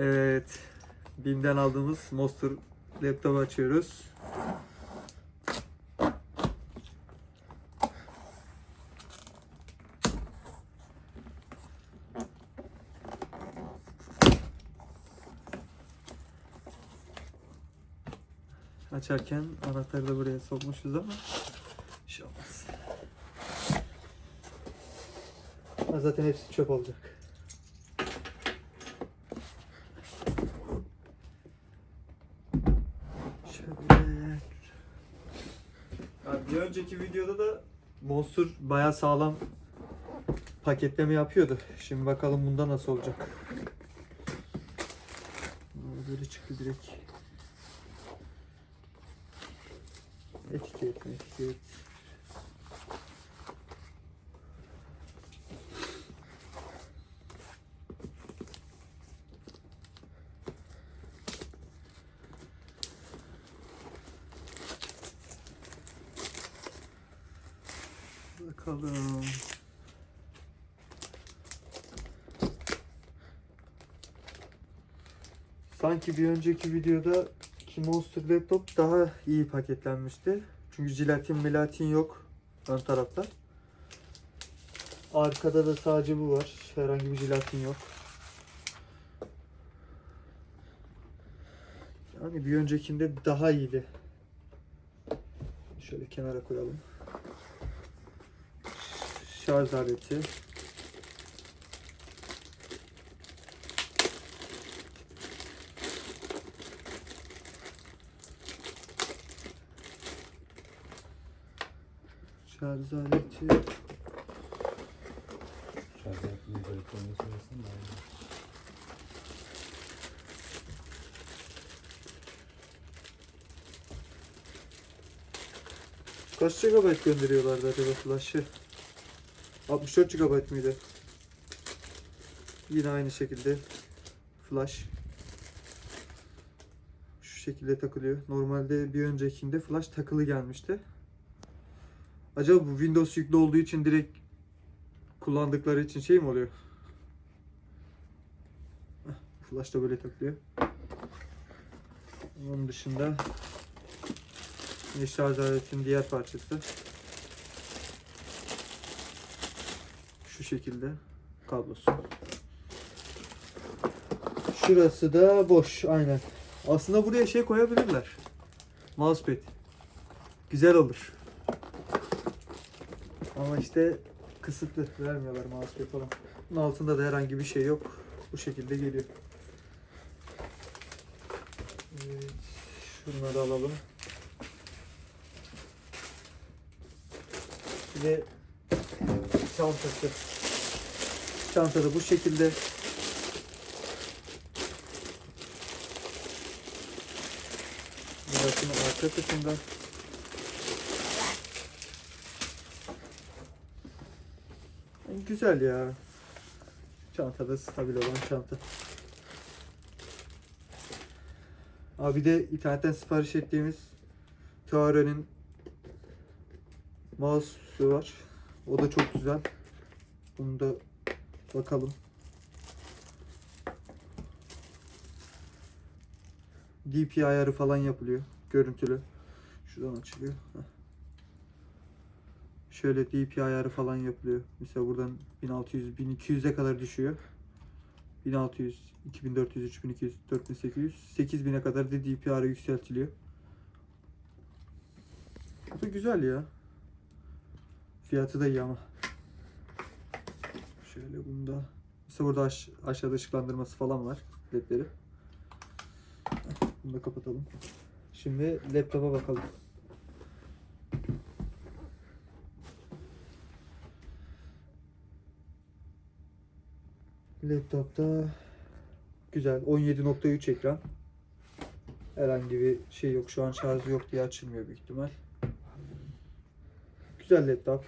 Evet. BİM'den aldığımız Monster laptopu açıyoruz. Açarken anahtarı da buraya sokmuşuz ama bir şey olmaz. Zaten hepsi çöp olacak. Şöyle. Ya bir önceki videoda da Monster baya sağlam paketleme yapıyordu. Şimdi bakalım bunda nasıl olacak. Böyle çıktı direkt. Etiket, etiket. Bakalım. Sanki bir önceki videoda ki Monster Laptop daha iyi paketlenmişti. Çünkü jilatin milatin yok ön tarafta. Arkada da sadece bu var. Herhangi bir jilatin yok. Yani bir öncekinde daha iyiydi. Şöyle kenara koyalım. Şarj aleti. Şarj aleti. Şarj yapmayı elektronik söylesin de. Kaç GB gönderiyorlardı acaba flash'ı? 64 GB mıydı? Yine aynı şekilde flash şu şekilde takılıyor. Normalde bir öncekinde flash takılı gelmişti. Acaba bu Windows yüklü olduğu için direkt kullandıkları için şey mi oluyor? Flash da böyle takılıyor. Onun dışında şarj aletinin diğer parçası. Şekilde kablosu. Şurası da boş aynen. Aslında buraya şey koyabilirler. Mousepad. Güzel olur. Ama işte kısıtlı vermiyorlar mousepad falan. Bunun altında da herhangi bir şey yok. Bu şekilde geliyor. Evet, şunları alalım. Bir de çantası. Çantada bu şekilde. Burasının arka kısmında. Güzel ya. Çantada stabil olan çanta. Abi de internetten sipariş ettiğimiz Tuare'nin mouse'u var. O da çok güzel. Bunu da bakalım. DPI ayarı falan yapılıyor. Görüntülü. Şuradan açılıyor. Şöyle DPI ayarı falan yapılıyor. Mesela buradan 1600 1200'e kadar düşüyor. 1600, 2400, 3200, 4800, 8000'e kadar da DPI ayarı yükseltiliyor. Bu da güzel ya. Fiyatı da iyi ama. Şöyle bunda. Mesela burada aş- aşağıda ışıklandırması falan var. ledleri. Bunu da kapatalım. Şimdi laptopa bakalım. Laptopta güzel 17.3 ekran. Herhangi bir şey yok. Şu an şarjı yok diye açılmıyor büyük ihtimal. Güzel laptop.